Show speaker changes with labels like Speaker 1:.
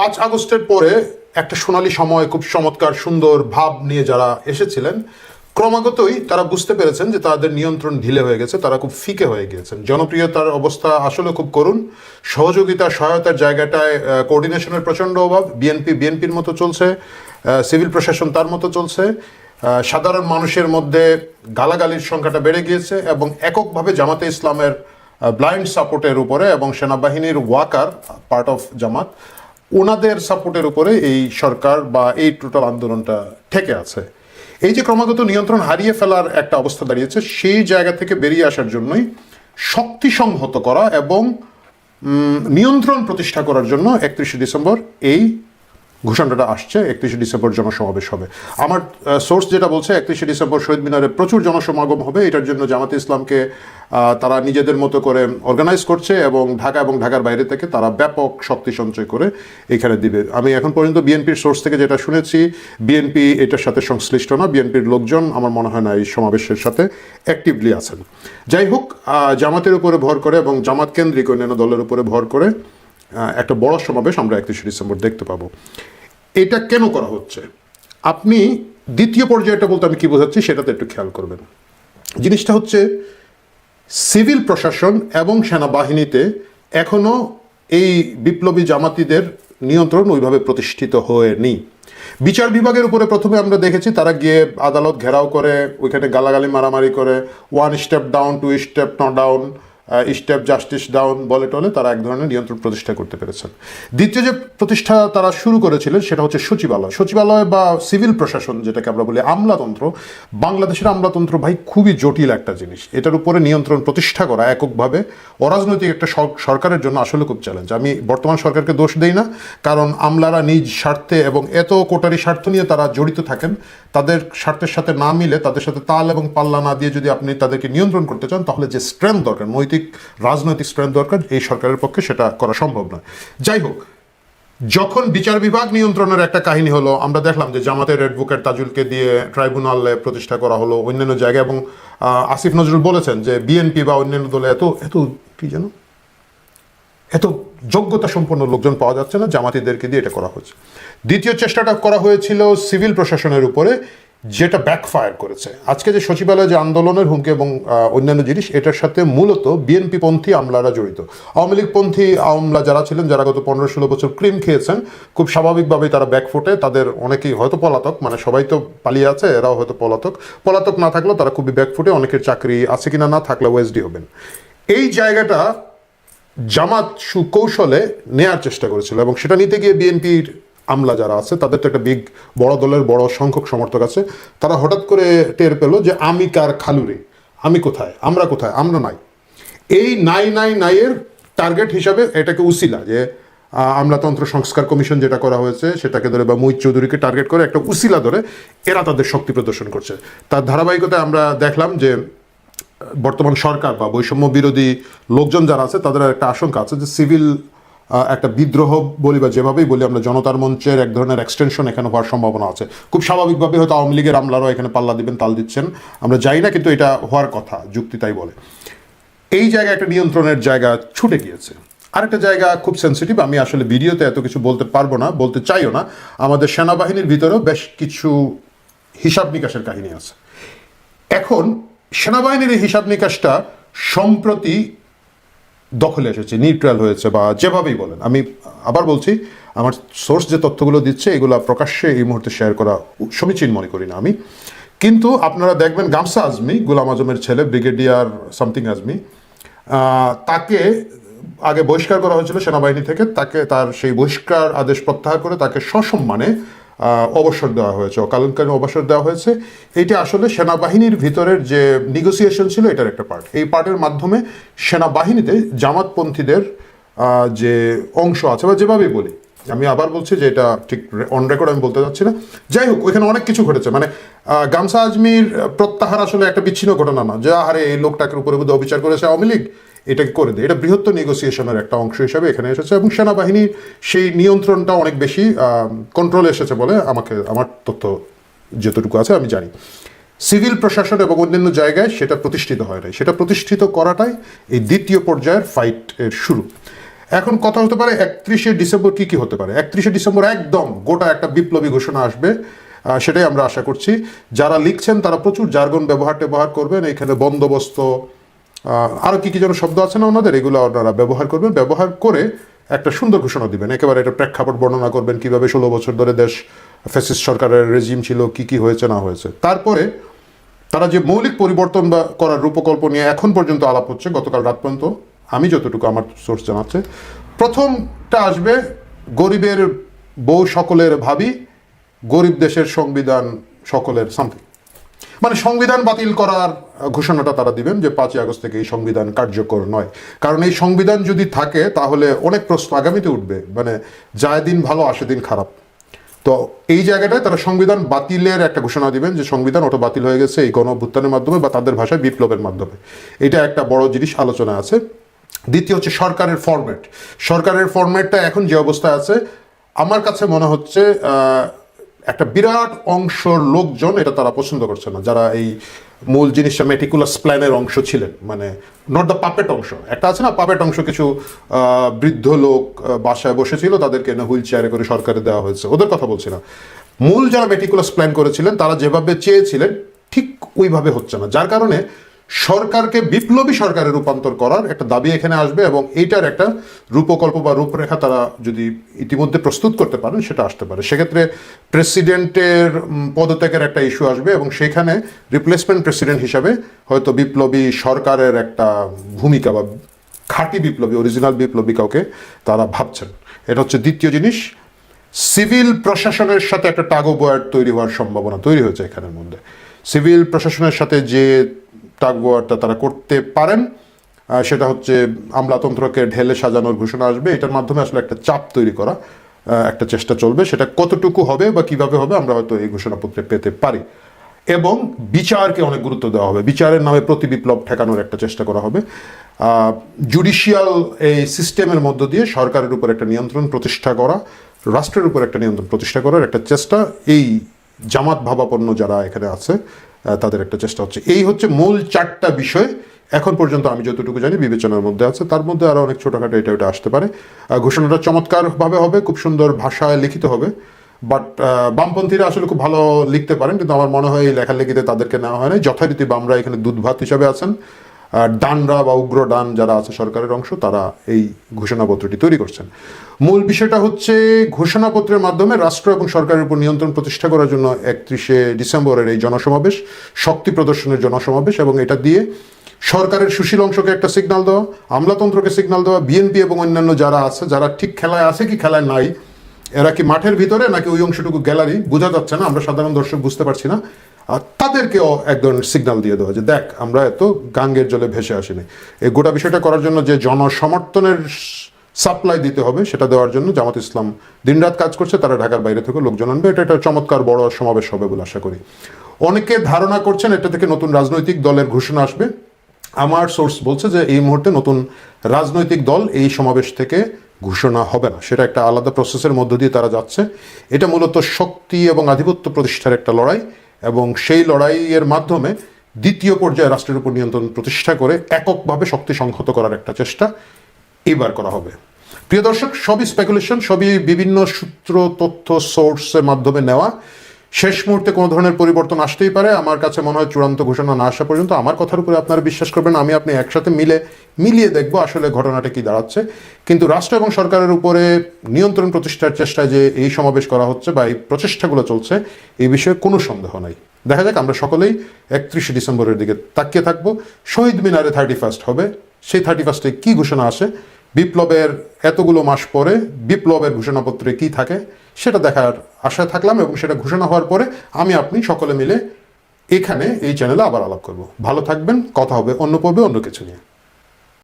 Speaker 1: পাঁচ আগস্টের পরে একটা সোনালী সময়, খুব চমৎকার, সুন্দর ভাব নিয়ে যারা এসেছিলেন, ক্রমাগতই তারা বুঝতে পেরেছেন যে তাদের নিয়ন্ত্রণ ঢিলে হয়ে গেছে, তারা খুব ফিকে হয়ে গিয়েছেন। জনপ্রিয়তার অবস্থা আসলে খুব করুণ। সহযোগিতা, সহায়তার জায়গাটায় কোঅর্ডিনেশনের প্রচণ্ড অভাব। বিএনপি বিএনপির মতো চলছে সিভিল প্রশাসন তার মতো চলছে। সাধারণ মানুষের মধ্যে গালাগালির সংখ্যাটা বেড়ে গিয়েছে এবং এককভাবে জামাতে ইসলামের ব্লাইন্ড সাপোর্টের উপরে এবং সেনাবাহিনীর ওয়াকার পার্ট অফ জামাত ওনাদের সাপোর্টের উপরে এই সরকার বা এই টোটাল আন্দোলনটা ঠেকে আছে। এই যে ক্রমাগত নিয়ন্ত্রণ হারিয়ে ফেলার একটা অবস্থা দাঁড়িয়েছে, সেই জায়গা থেকে বেরিয়ে আসার জন্যই শক্তি সংহত করা এবং নিয়ন্ত্রণ প্রতিষ্ঠা করার জন্য একত্রিশে ডিসেম্বর এই ঘোষণাটা আসছে, একত্রিশে ডিসেম্বর জনসমাবেশ হবে। আমার সোর্স যেটা বলছে, একত্রিশে ডিসেম্বর শহীদ মিনারে প্রচুর জনসমাগম হবে, এটার জন্য জামাতে ইসলামকে তারা নিজেদের মতো করে অর্গানাইজ করছে এবং ঢাকা এবং ঢাকার বাইরে থেকে তারা ব্যাপক শক্তি সঞ্চয় করে এখানে দিবে। আমি এখন পর্যন্ত বিএনপির সোর্স থেকে যেটা শুনেছি, বিএনপি এটার সাথে সংশ্লিষ্ট না, বিএনপির লোকজন আমার মনে হয় না এই সমাবেশের সাথে অ্যাক্টিভলি আছেন। যাই হোক জামাতের উপরে ভর করে এবং জামাত কেন্দ্রিক অন্যান্য দলের উপরে ভর করে একটা বড় সমাবেশ আমরা একত্রিশে ডিসেম্বর দেখতে পাবো। এটা কেন করা হচ্ছে? আপনি দ্বিতীয় পর্যায়টা বলতে আমি কি বোঝাচ্ছি সেটাতে একটু খেয়াল করবেন। জিনিসটা হচ্ছে সিভিল প্রশাসন এবং সেনাবাহিনীতে এখনও এই বিপ্লবী জামাতিদের নিয়ন্ত্রণ ওইভাবে প্রতিষ্ঠিত হয়নি। বিচার বিভাগের উপরে প্রথমে আমরা দেখেছি তারা গিয়ে আদালত ঘেরাও করে, ওইখানে গালাগালি মারামারি করে one step down two step ন ডাউন স্টেপ জাস্টিস ডাউন বলে টলে তারা এক ধরনের নিয়ন্ত্রণ প্রতিষ্ঠা করতে পেরেছেন। দ্বিতীয় যে প্রতিষ্ঠা তারা শুরু করেছিলেন সেটা হচ্ছে সচিবালয়। সচিবালয় বা সিভিল প্রশাসন যেটাকে আমরা বলি আমলাতন্ত্র, বাংলাদেশের আমলাতন্ত্র ভাই খুবই জটিল একটা জিনিস। এটার উপরে নিয়ন্ত্রণ প্রতিষ্ঠা করা এককভাবে অরাজনৈতিক একটা সরকারের জন্য আসলে খুব চ্যালেঞ্জ আমি বর্তমান সরকারকে দোষ দেই না, কারণ আমলারা নিজ স্বার্থে এবং এত কোটারি স্বার্থ নিয়ে তারা জড়িত থাকেন, তাদের স্বার্থের সাথে না মিলে, তাদের সাথে তাল এবং পাল্লা না দিয়ে যদি আপনি তাদেরকে নিয়ন্ত্রণ করতে চান, তাহলে যে স্ট্রেংথ দরকার, নৈতিক রাজনৈতিক স্ট্রেংথ দরকার, এই সরকারের পক্ষে সেটা করা সম্ভব নয়। যাই হোক, যখন বিচার বিভাগ নিয়ন্ত্রণের একটা কাহিনী হলো, আমরা দেখলাম যে জামাতের অ্যাডভোকেট তাজুলকে দিয়ে ট্রাইব্যুনালে প্রতিষ্ঠা করা হলো অন্যান্য জায়গায় এবং আসিফ নজরুল বলেছেন যে বিএনপি বা অন্যান্য দলে এত এত কি যেন? এত যোগ্যতা সম্পন্ন লোকজন পাওয়া যাচ্ছে না, জামাতিদেরকে দিয়ে এটা করা হয়েছে। দ্বিতীয় চেষ্টাটা করা হয়েছিল সিভিল প্রশাসনের উপরে। যেটা ব্যাকফায়ার করেছে। আজকে যে সচিবালয় যে আন্দোলনের হুমকি এবং অন্যান্য জিনিস, এটার সাথে মূলত বিএনপি পন্থী আমলারা জড়িত। আওয়ামী লীগ পন্থী আমলা যারা ছিলেন, যারা গত পনেরো ষোলো বছর ক্রিম খেয়েছেন, খুব স্বাভাবিকভাবেই তারা ব্যাকফুটে তাদের অনেকেই হয়তো পলাতক মানে সবাই তো পালিয়ে আছে, এরাও হয়তো পলাতক। পলাতক না থাকলেও তারা খুবই ব্যাকফুটে অনেকের চাকরি আছে কিনা না থাকলে ওয়েসডি হবেন। এই জায়গাটা জামাত সুকৌশলে নেয়ার চেষ্টা করেছিল এবং সেটা নিতে গিয়ে বিএনপির আমলা যারা আছে, তাদের তো একটা বিগ বড় দলের বড় সংখ্যক সমর্থক আছে, তারা হঠাৎ করে টের পেল যে আমি কার খালুরে? আমি কোথায়? আমরা কোথায়? আমরা নাই। এই নাই নাই, নাইয়ের টার্গেট হিসাবে এটাকে উসিলা যে আমলাতন্ত্র সংস্কার কমিশন যেটা করা হয়েছে, সেটাকে ধরে বা মুহিত চৌধুরীকে টার্গেট করে একটা উসিলা ধরে এরা তাদের শক্তি প্রদর্শন করছে। তার ধারাবাহিকতায় আমরা দেখলাম যে, বর্তমান সরকার বা বৈষম্য বিরোধী লোকজন যারা আছে, তাদের একটা আশঙ্কা আছে যে সিভিল একটা বিদ্রোহ বলি বা যেভাবেই বলি, আমরা জনতার মঞ্চের এক ধরনের এক্সটেনশন এখানে হওয়ার সম্ভাবনা আছে। খুব স্বাভাবিকভাবে হয়তো আওয়ামী লীগের আমলারাও এখানে পাল্লা দিবেন, তাল দিচ্ছেন। আমরা যাই না, কিন্তু এটা হওয়ার কথা, যুক্তি তাই বলে। এই জায়গায় একটা নিয়ন্ত্রণের জায়গা ছুটে গিয়েছে। আরেকটা জায়গা খুব সেন্সিটিভ আমি আসলে ভিডিওতে এত কিছু বলতে পারব না, বলতে চাইও না। আমাদের সেনাবাহিনীর ভিতরেও বেশ কিছু হিসাব নিকাশের কাহিনী আছে। এখন, সেনাবাহিনীর এই হিসাব নিকাশটা সম্প্রতি দখলে এসেছে নিউট্রাল হয়েছে বা যেভাবেই বলেন। আমি আবার বলছি, আমার সোর্স যে তথ্যগুলো দিচ্ছে, এগুলো প্রকাশ্যে এই মুহূর্তে শেয়ার করা সমীচীন মনে করি না আমি। কিন্তু আপনারা দেখবেন গামসা আজমি, গোলাম আজমের ছেলে, ব্রিগেডিয়ার সামথিং আজমি তাকে আগে বহিষ্কার করা হয়েছিল সেনাবাহিনী থেকে, তাকে তার সেই বহিষ্কার আদেশ প্রত্যাহার করে তাকে সসম্মানে অবসর দেওয়া হয়েছে অকালীনকালীন অবসর দেওয়া হয়েছে। এইটা আসলে সেনাবাহিনীর ভিতরের যে নিগোসিয়েশন ছিল, এটার একটা পার্ট এই পার্টের মাধ্যমে সেনাবাহিনীতে জামাতপন্থীদের যে অংশ আছে, বা যেভাবেই বলি, আমি আবার বলছি যে এটা ঠিক অন রেকর্ড আমি বলতে চাচ্ছি না। যাই হোক, ওইখানে অনেক কিছু ঘটেছে। মানে গামসা আজমির প্রত্যাহার আসলে একটা বিচ্ছিন্ন ঘটনা না। যে আরে এই লোকটাকে উপরে অবিচার করেছে আওয়ামী লীগ এটাকে করে দেয়। এটা বৃহত্তর নেগোসিয়েশনের একটা অংশ হিসাবে এখানে এসেছে এবং সেনাবাহিনীর সেই নিয়ন্ত্রণটা অনেক বেশি কন্ট্রোলে এসেছে বলে আমাকে, আমার তথ্য যতটুকু আছে আমি জানি। সিভিল প্রশাসন এবং অন্যান্য জায়গায় সেটা প্রতিষ্ঠিত হয় নাই। সেটা প্রতিষ্ঠিত করাটাই এই দ্বিতীয় পর্যায়ের ফাইট এর শুরু। এখন কথা হতে পারে একত্রিশে ডিসেম্বর কি কি হতে পারে? একত্রিশে ডিসেম্বর একদম গোটা একটা বিপ্লবী ঘোষণা আসবে সেটাই আমরা আশা করছি। যারা লিখছেন তারা প্রচুর জার্গন ব্যবহার ব্যবহার করবেন। এখানে বন্দোবস্ত আহ, কী কি যেন শব্দ আছে না ওনাদের? এগুলো ওনারা ব্যবহার করবেন। ব্যবহার করে একটা সুন্দর ঘোষণা দিবেন। একেবারে এটা প্রেক্ষাপট বর্ণনা করবেন কীভাবে ষোলো বছর ধরে দেশ ফ্যাসিস্ট সরকারের রেজিম ছিল কি কি হয়েছে না হয়েছে। তারপরে তারা যে মৌলিক পরিবর্তন বা করার রূপকল্প নিয়ে এখন পর্যন্ত আলাপ হচ্ছে গতকাল রাত পর্যন্ত আমি যতটুকু আমার সোর্স জানাচ্ছে প্রথমটা আসবে গরিবের বউ সকলের ভাবি গরিব দেশের সংবিধান সকলের সামথিং মানে সংবিধান বাতিল করার ঘোষণাটা তারা দিবেন যে পাঁচই আগস্ট থেকে এই সংবিধান কার্যকর নয়। কারণ এই সংবিধান যদি থাকে, তাহলে অনেক প্রশ্ন আগামীতে উঠবে। মানে যায় দিন ভালো, আসে দিন খারাপ। তো এই জায়গাটায় তারা সংবিধান বাতিলের একটা ঘোষণা দিবেন যে সংবিধান ওটা বাতিল হয়ে গেছে এই গণ মাধ্যমে বা তাদের ভাষায় বিপ্লবের মাধ্যমে। এটা একটা বড় জিনিস আলোচনা আছে। দ্বিতীয় হচ্ছে সরকারের ফরম্যাট সরকারের ফরম্যাটটা এখন যে অবস্থায় আছে, আমার কাছে মনে হচ্ছে একটা বিরাট অংশর লোকজন এটা তারা পছন্দ করছে না। যারা এই মূল জিনিসটা মেটিকুলাস প্ল্যানের অংশ ছিলেন মানে নট দ্য পাপেট অংশ। একটা আছে না পাপেট অংশ, কিছু বৃদ্ধ লোক বাসায় বসেছিল, তাদেরকে না হুইল চেয়ারে করে সরকারে দেওয়া হয়েছে। ওদের কথা বলছি না। মূল যারা মেটিকুলাস প্ল্যান করেছিলেন, তারা যেভাবে চেয়েছিলেন, ঠিক ওইভাবে হচ্ছে না। যার কারণে সরকারকে বিপ্লবী সরকারে রূপান্তর করার একটা দাবি এখানে আসবে এবং এইটার একটা রূপকল্প বা রূপরেখা তারা যদি ইতিমধ্যে প্রস্তুত করতে পারেন, সেটা আসতে পারে। সেক্ষেত্রে প্রেসিডেন্টের পদত্যাগের একটা ইস্যু আসবে এবং সেখানে রিপ্লেসমেন্ট প্রেসিডেন্ট হিসাবে হয়তো বিপ্লবী সরকারের একটা ভূমিকা বা খাঁটি বিপ্লবী অরিজিনাল বিপ্লবী কাউকে তারা ভাবছেন। এটা হচ্ছে দ্বিতীয় জিনিস। সিভিল প্রশাসনের সাথে একটা টাগো বয়ার তৈরি হওয়ার সম্ভাবনা তৈরি হয়েছে এখানের মধ্যে। সিভিল প্রশাসনের সাথে যে টাগ বয়ারটা তারা করতে পারেন। সেটা হচ্ছে আমলাতন্ত্রকে ঢেলে সাজানোর ঘোষণা আসবে। এটার মাধ্যমে আসলে একটা চাপ তৈরি করা একটা চেষ্টা চলবে। সেটা কতটুকু হবে বা কীভাবে হবে আমরা হয়তো এই ঘোষণাপত্রে পেতে পারি। এবং বিচারকে অনেক গুরুত্ব দেওয়া হবে। বিচারের নামে প্রতি বিপ্লব ঠেকানোর একটা চেষ্টা করা হবে। জুডিশিয়াল এই সিস্টেমের মধ্য দিয়ে সরকারের উপর একটা নিয়ন্ত্রণ প্রতিষ্ঠা করা, রাষ্ট্রের উপর একটা নিয়ন্ত্রণ প্রতিষ্ঠা করার একটা চেষ্টা। এই জামাত ভাবাপন্ন যারা এখানে আছে তাদের একটা চেষ্টা হচ্ছে। এই হচ্ছে মূল চারটা বিষয়। এখন পর্যন্ত আমি যতটুকু জানি বিবেচনার মধ্যে আছে। তার মধ্যে আরও অনেক ছোটোখাটো এটা ওটা আসতে পারে। ঘোষণাটা চমৎকারভাবে হবে, খুব সুন্দর ভাষায় লিখিত হবে। বাট বামপন্থীরা আসলে খুব ভালো লিখতে পারেন, কিন্তু আমার মনে হয় এই লেখালেখিতে তাদেরকে নেওয়া হয় না যথারীতি বামরা এখানে দুধ ভাত হিসাবে আছেন। ডানরা বা উগ্র ডান যারা আছে সরকারের অংশ, তারা এই ঘোষণাপত্রটি তৈরি করছেন। মূল বিষয়টা হচ্ছে ঘোষণাপত্রের মাধ্যমে রাষ্ট্র এবং সরকারের উপর নিয়ন্ত্রণ প্রতিষ্ঠা করার জন্য একত্রিশে ডিসেম্বরের এই জনসমাবেশ, শক্তি প্রদর্শনের জনসমাবেশ, এবং এটা দিয়ে সরকারের সুশীল অংশকে একটা সিগনাল দেওয়া, আমলাতন্ত্রকে সিগনাল দেওয়া, বিএনপি এবং অন্যান্য যারা আছে, যারা ঠিক খেলায় আছে কি খেলায় নাই, এরা কি মাঠের ভিতরে নাকি ওই অংশটুকু গ্যালারি বোঝা যাচ্ছে না, আমরা সাধারণ দর্শক বুঝতে পারছি না। তাদেরকেও এক ধরনের সিগন্যাল দিয়ে দেওয়া যে দেখ, আমরা এত গাঙ্গের জলে ভেসে আসিনি। এই গোটা বিষয়টা করার জন্য যে জনসমর্থনের সাপ্লাই দিতে হবে, সেটা দেওয়ার জন্য জামাত ইসলাম দিনরাত কাজ করছে, তারা ঢাকার বাইরে থেকে লোকজন আনবে। এটা একটা চমৎকার বড় সমাবেশ হবে বলে আশা করি। অনেকে ধারণা করছেন এটা থেকে নতুন রাজনৈতিক দলের ঘোষণা আসবে। আমার সোর্স বলছে যে এই মুহূর্তে নতুন রাজনৈতিক দল এই সমাবেশ থেকে ঘোষণা হবে না। সেটা একটা আলাদা প্রসেসের মধ্য দিয়ে তারা যাচ্ছে। এটা মূলত শক্তি এবং আধিপত্য প্রতিষ্ঠার একটা লড়াই। এবং সেই লড়াইয়ের মাধ্যমে দ্বিতীয় পর্যায়ে রাষ্ট্রের উপর নিয়ন্ত্রণ প্রতিষ্ঠা করে এককভাবে শক্তি সংহত করার একটা চেষ্টা এবার করা হবে। প্রিয় দর্শক, সবই স্পেকুলেশন সবই বিভিন্ন সূত্র, তথ্য সোর্সের মাধ্যমে নেওয়া। শেষ মুহূর্তে কোনো ধরনের পরিবর্তন আসতেই পারে। আমার কাছে মনে হয় চূড়ান্ত ঘোষণা না আসা পর্যন্ত। আমার কথার উপরে আপনারা বিশ্বাস করবেন, আমি আপনি একসাথে মিলে, মিলিয়ে দেখব আসলে ঘটনাটা কি দাঁড়াচ্ছে। কিন্তু রাষ্ট্র এবং সরকারের উপরে নিয়ন্ত্রণ প্রতিষ্ঠার চেষ্টায় যে এই সমাবেশ করা হচ্ছে বা এই প্রচেষ্টাগুলো চলছে, এই বিষয়ে কোনো সন্দেহ নাই। দেখা যাক, আমরা সকলেই একত্রিশে ডিসেম্বরের দিকে তাকিয়ে থাকব। শহীদ মিনারে থার্টি ফার্স্ট হবে। সেই থার্টি ফার্স্টে কী ঘোষণা আসে? বিপ্লবের এতগুলো মাস পরে বিপ্লবের ঘোষণাপত্রে কি থাকে? সেটা দেখার আশায় থাকলাম এবং সেটা ঘোষণা হওয়ার পরে আমি আপনি সকলে মিলে এখানে এই চ্যানেলে আবার আলাপ করব। ভালো থাকবেন, কথা হবে অন্য পর্বে অন্য কিছু নিয়ে।